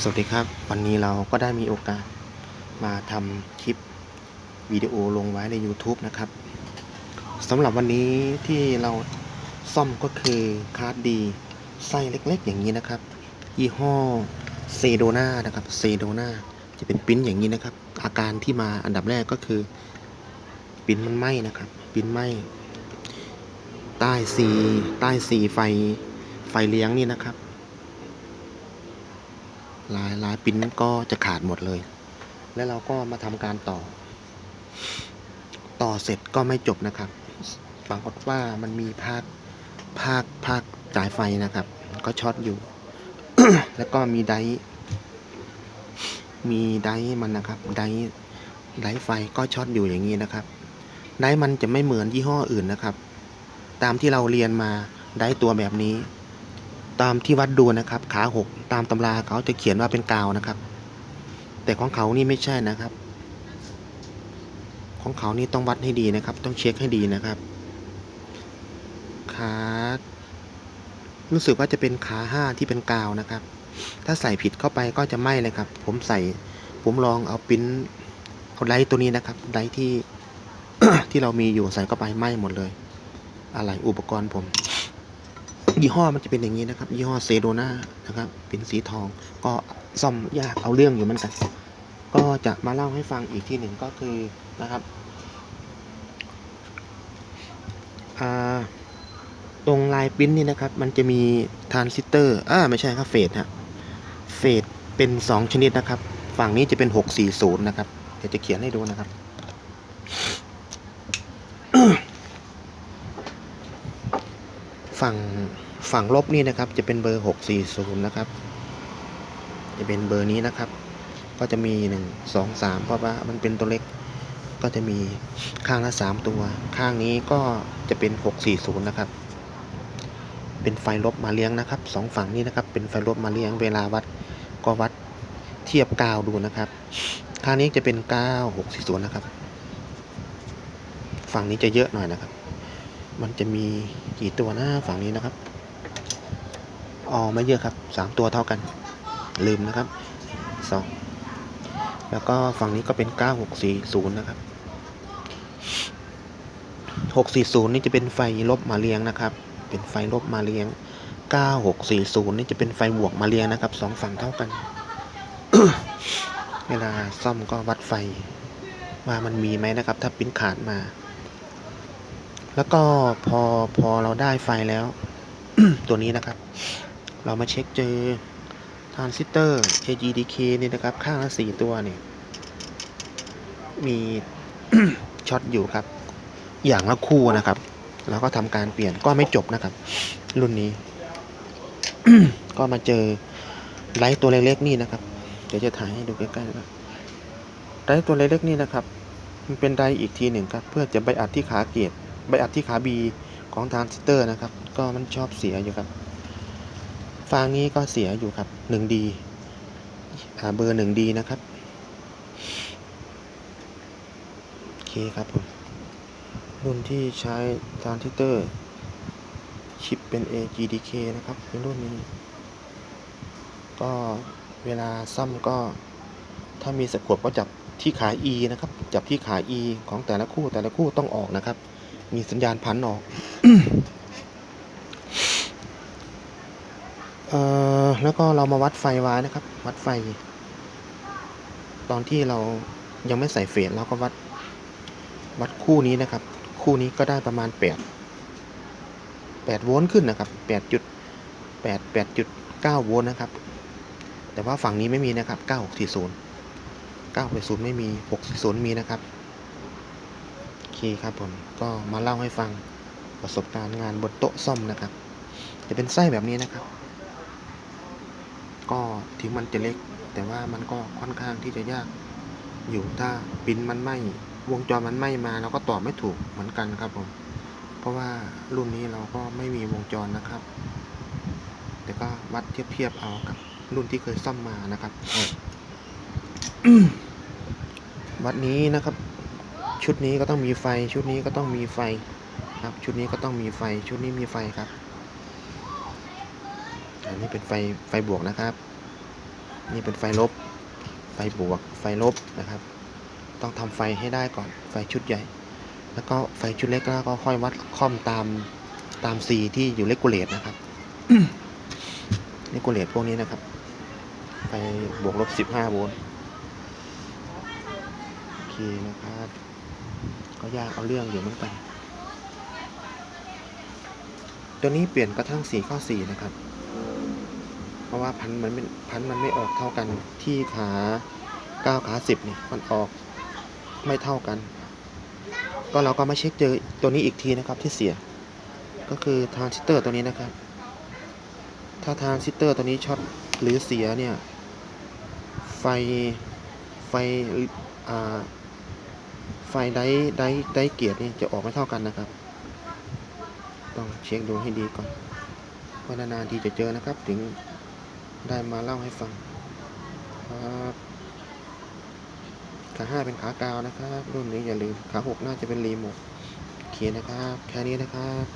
สวัสดีครับ วันนี้เราก็ได้มีโอกาสมาทำคลิปวิดีโอลงไว้ใน YouTube นะครับสำหรับวันนี้ที่เราซ่อมก็คือคาร์ดดีไส้เล็กๆ อย่างนี้นะครับ ยี่ห้อเซโดนานะครับเซโดนาจะเป็นปิ้นอย่างนี้นะครับ อาการที่มาอันดับแรกก็คือ ปิ้นมันไหม้นะครับ ปิ้นไหม้ใต้ซีใต้ซีไฟไฟเลี้ยงนี่นะครับ ลายลายปิ้นก็จะขาดหมดเลย แล้วเราก็มาทำการต่อ ต่อเสร็จก็ไม่จบนะครับปรากฏว่ามันมีภาคภาคภาคจ่ายไฟนะครับ ก็ช็อตอยู่ แล้วก็มีไดมีไดมันนะครับ ไดไดไฟก็ช็อตอยู่อย่างนี้นะครับ ไดมันจะไม่เหมือนยี่ห้ออื่นนะครับ ตามที่เราเรียนมาไดตัวแบบนี้ ตามที่วัดดูนะครับ ขาหกตามตำราเขาจะเขียนว่าเป็นกาวนะครับ แต่ของเขานี่ไม่ใช่นะครับ ของเขานี่ต้องวัดให้ดีนะครับ ต้องเช็คให้ดีนะครับ ขารู้สึกว่าจะเป็นขาห้าที่เป็นกาวนะครับ ถ้าใส่ผิดเข้าไปก็จะไหม้เลยครับ ผมใส่ผมลองเอาปิ้นเอาไดร์ตัวนี้นะครับไดร์ที่ที่เรามีอยู่ใส่เข้าไปไหม้หมดเลย อะไรอุปกรณ์ผม ยี่ห้อมันจะเป็นอย่างนี้นะครับ ยี่ห้อเซโดนานะครับ เป็นสีทองก็ซ่อมยากเอาเรื่องอยู่เหมือนกันก็จะมาเล่าให้ฟังอีกที่หนึ่งก็คือนะครับตรงลายปิ้นนี่นะครับ มันจะมีทรานซิสเตอร์อ่าไม่ใช่ครับเฟสฮะเฟสเป็น 2 ชนิดนะครับ ฝั่งนี้จะเป็น 640 นะครับ เดี๋ยวจะเขียนให้ดูนะครับ ฝั่งฝั่งลบนี่นะครับ จะเป็นเบอร์ 640 นะครับ จะเป็นเบอร์นี้นะครับ ก็จะมี 1 2 3 เพราะว่ามันเป็นตัวเล็ก ก็จะมีข้างละ 3 ตัว ข้างนี้ก็จะเป็น 640 นะครับ เป็นไฟลบมาเลี้ยงนะครับสองฝั่งนี้นะครับ เป็นไฟลบมาเลี้ยง เวลาวัดก็วัดเทียบกาวดูนะครับ ข้างนี้จะเป็น 9 640 นะครับ ฝั่งนี้จะเยอะหน่อยนะครับ มันจะมีกี่ตัวหน้าฝั่งนี้นะครับอ๋อไม่เยอะครับสามตัวเท่ากัน ลืมนะครับสองแล้วก็ฝั่งนี้ก็เป็นเก้าหกสี่ศูนย์นะครับหกสี่ศูนย์นี่จะเป็นไฟลบมาเลี้ยงนะครับ เป็นไฟลบมาเลี้ยงเก้าหกสี่ศูนย์นี่จะเป็นไฟบวกมาเลี้ยงนะครับสองฝั่งเท่ากัน เวลาซ่อมก็วัดไฟว่ามันมีไหมนะครับ ถ้าปิ้นขาดมา แล้วก็พอพอเราได้ไฟแล้ว ตัวนี้นะครับ เรามาเช็คเจอทรานซิสเตอร์ AGDK นี่นะครับ ข้างละสี่ตัวเนี่ย มีช็อตอยู่ครับ อย่างละคู่นะครับ แล้วก็ทำการเปลี่ยนก็ไม่จบนะครับ รุ่นนี้ ก็มาเจอไลท์ตัวเล็กๆนี่นะครับ เดี๋ยวจะถ่ายให้ดูใกล้ๆนะครับไลท์ตัวเล็กๆนี่นะครับ มันเป็นไดร์อีกทีหนึ่งครับ เพื่อจะไปอัดที่ขาเกียร ไปอัดที่ขาบีของทรานซิสเตอร์นะครับ ก็มันชอบเสียอยู่ครับ ฟางนี้ก็เสียอยู่ครับหนึ่งดีเบอร์หนึ่งดีนะครับ โอเคครับผม รุ่นที่ใช้ทรานซิสเตอร์ ชิปเป็น AGDK นะครับ เป็นรุ่นนี้ ก็เวลาซ่อมก็ ถ้ามีสะกดก็จับที่ขา E นะครับ จับที่ขา E ของแต่ละคู่แต่ละคู่ต้องออกนะครับ มีสัญญาณพันออกเอ่อแล้วก็เรามาวัดไฟไว้นะครับ วัดไฟ ตอนที่เรายังไม่ใส่เฟสเราก็วัด วัดคู่นี้นะครับ คู่นี้ก็ได้ประมาณ8 8โวลต์ขึ้นนะครับ8จุด8 8.9โวลต์นะครับ แต่ว่าฝั่งนี้ไม่มีนะครับ9640 960ไม่มี640มีนะครับ คครับผมก็มาเล่าให้ฟังประสบการณ์งานบนโต๊ะซ่อมนะครับ จะเป็นไส้แบบนี้นะครับ ก็ถึงมันจะเล็ก แต่ว่ามันก็ค่อนข้างที่จะยากอยู่ถ้าปิ้นมันไหมวงจรมันไหมมาเราก็ตอบไม่ถูกเหมือนกันครับผม เพราะว่ารุ่นนี้เราก็ไม่มีวงจรนะครับ แต่ก็วัดเทียบๆเอากับรุ่นที่เคยซ่อมมานะครับ วัดนี้นะครับ ชุดนี้ก็ต้องมีไฟ ชุดนี้ก็ต้องมีไฟครับ ชุดนี้ก็ต้องมีไฟ ชุดนี้มีไฟครับ อันนี้เป็นไฟไฟบวกนะครับ นี่เป็นไฟลบ ไฟบวก ไฟลบนะครับ ต้องทำไฟให้ได้ก่อน ไฟชุดใหญ่ แล้วก็ไฟชุดเล็กแล้วก็ค่อยวัดค่อมตามตามซีที่อยู่เลกูเลตนะครับเลกูเลตพวกนี้นะครับ ไฟบวกลบ15โวลต์โอเคนะครับ ก็ยากเอาเรื่องอยู่เหมือนกัน ตัวนี้เปลี่ยนกระทั่งสีข้าสีนะครับ เพราะว่าพันธุ์มันไม่พันธุ์มันไม่ออกเท่ากันที่ขาเก้าขาสิบเนี่ยมันออกไม่เท่ากัน ก็เราก็มาเช็คเจอตัวนี้อีกทีนะครับที่เสีย ก็คือทรานซิสเตอร์ตัวนี้นะครับ ถ้าทรานซิสเตอร์ตัวนี้ช็อตหรือเสียเนี่ย ไฟไฟอ่า ไฟไดไดไดเกียร์นี่จะออกไม่เท่ากันนะครับ ต้องเช็คดูให้ดีก่อนเพราะนานๆทีจะเจอนะครับ ถึงได้มาเล่าให้ฟังครับขาห้าเป็นขากาวนะครับ รุ่นนี้อย่าลืมขาหกน่าจะเป็นรีโมทเขียนนะครับ แค่นี้นะครับ